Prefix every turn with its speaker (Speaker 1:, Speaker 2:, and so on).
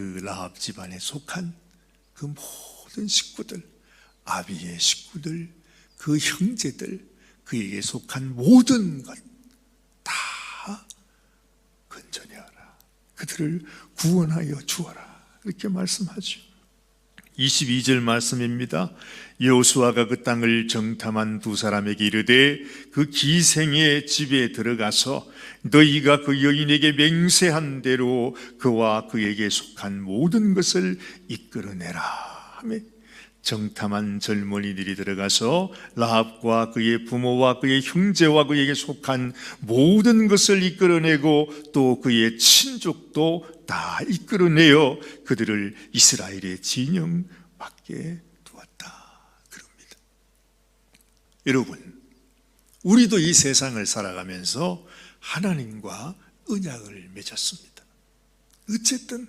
Speaker 1: 그 라합 집안에 속한 그 모든 식구들, 아비의 식구들, 그 형제들, 그에게 속한 모든 것다 건져내어라. 그들을 구원하여 주어라. 이렇게 말씀하죠. 22절 말씀입니다. 여호수아가 그 땅을 정탐한 두 사람에게 이르되 그 기생의 집에 들어가서 너희가 그 여인에게 맹세한 대로 그와 그에게 속한 모든 것을 이끌어내라 하며 정탐한 젊은이들이 들어가서 라합과 그의 부모와 그의 형제와 그에게 속한 모든 것을 이끌어내고 또 그의 친족도 다 이끌어내어 그들을 이스라엘의 진영 밖에 두었다. 그럽니다. 여러분, 우리도 이 세상을 살아가면서 하나님과 언약을 맺었습니다. 어쨌든